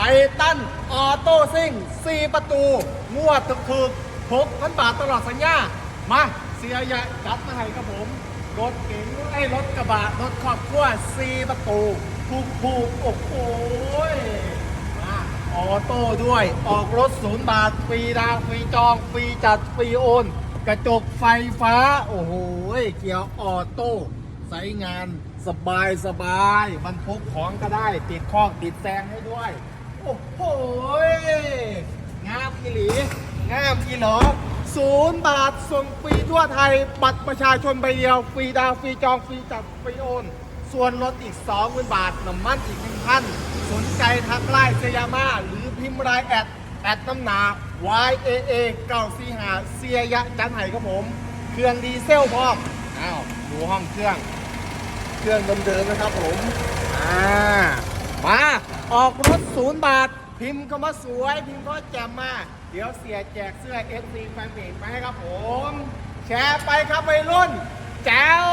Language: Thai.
ไททันออโต้ซิ่ง 4 ประตู งวดถึกๆ6,000 บาทตลอดสัญญา มาเสียยะจัดมาให้ครับผม รถเก๋งไอ้รถกระบะ รถครอบครัว 4 ประตูถูกถูกๆโอ้โหยมาออโต้ด้วย ออกรถศูนย์บาท ฟรีดาว ฟรีจอง ฟรีจัด ฟรีโอน กระจกไฟฟ้า โอ้โห เกียร์ออโต้ใช้งานสบายสบายบรรทุกของก็ได้ ติดคอกติดแซงให้ด้วย โอ้โหงามอีหลีงามอีหลอศูนย์บาทส่งฟรีทั่วไทย บัตรประชาชนใบเดียว ฟรีดาวฟรีจอง ฟรีจัดฟรีโอน ส่วนลดอีก2 0 0 0บาทน้ำมันอีก1,000สนใจทักไลน์เซยามาหรือพิมพ์รายแอด แอดน้ำหนา YAA 945เสียยะจันไห้ครับผม เครื่องดีเซลพร้อมอ้าวดูห้องเครื่อง เครื่องเดิมๆนะครับผม อ่า ออกรถศูนย์บาท พิมพ์ก็มาสวย พิมพ์ก็แจ่มมา เดี๋ยวเสียแจกเสื้อเอสซีแฟนเพจไปให้ครับผม แชร์ไปครับวัยรุ่นแจ๋ว